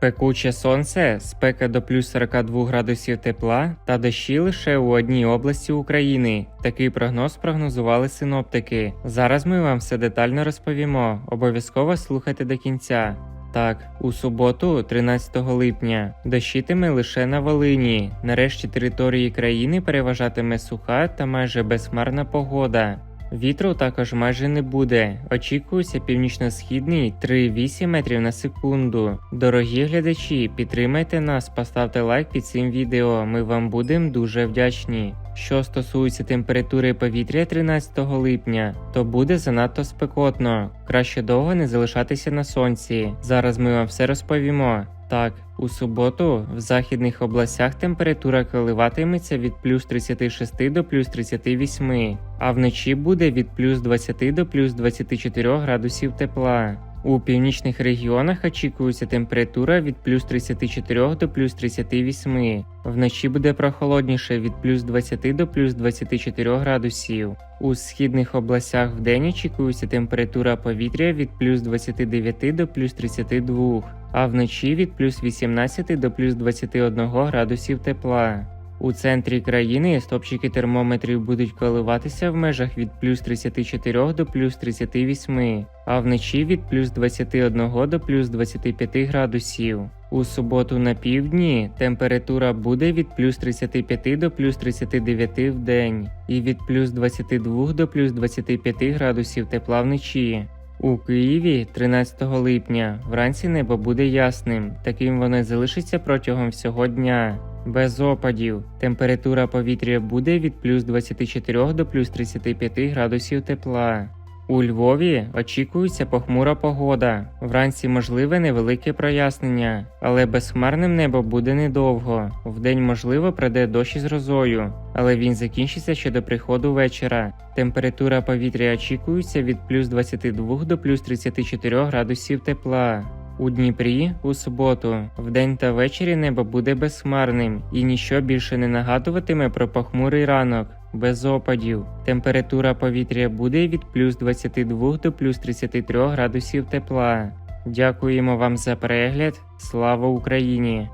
Пекуче сонце, спека до плюс 42 градусів тепла та дощі лише у одній області України. Такий прогноз прогнозували синоптики. Зараз ми вам все детально розповімо. Обов'язково слухайте до кінця. Так, у суботу, 13 липня, дощитиме лише на Волині. Нарешті території країни переважатиме суха та майже безхмарна погода. Вітру також майже не буде. Очікується північно-східний 3,8 метрів на секунду. Дорогі глядачі, підтримайте нас, поставте лайк під цим відео. Ми вам будемо дуже вдячні. Що стосується температури повітря 13 липня, то буде занадто спекотно. Краще довго не залишатися на сонці. Зараз ми вам все розповімо. Так, у суботу в західних областях температура коливатиметься від плюс 36 до плюс 38, а вночі буде від плюс 20 до плюс 24 градусів тепла. У північних регіонах очікується температура від плюс 34 до плюс 38. Вночі буде прохолодніше від плюс 20 до плюс 24 градусів. У східних областях вдень очікується температура повітря від плюс 29 до плюс 32, а вночі від плюс 18 до плюс 21 градусів тепла. У центрі країни стопчики термометрів будуть коливатися в межах від плюс 34 до плюс 38, а вночі від плюс 21 до плюс 25 градусів. У суботу на півдні температура буде від плюс 35 до плюс 39 в день і від плюс 22 до плюс 25 градусів тепла вночі. У Києві 13 липня вранці небо буде ясним, таким воно залишиться протягом всього дня. Без опадів. Температура повітря буде від плюс 24 до плюс 35 градусів тепла. У Львові очікується похмура погода. Вранці можливе невелике прояснення, але безхмарним небо буде недовго. Вдень можливо прийде дощ із грозою, але він закінчиться ще до приходу вечора. Температура повітря очікується від плюс 22 до плюс 34 градусів тепла. У Дніпрі у суботу, вдень та ввечері небо буде безхмарним і ніщо більше не нагадуватиме про похмурий ранок, без опадів. Температура повітря буде від плюс 22 до плюс 33 градусів тепла. Дякуємо вам за перегляд. Слава Україні!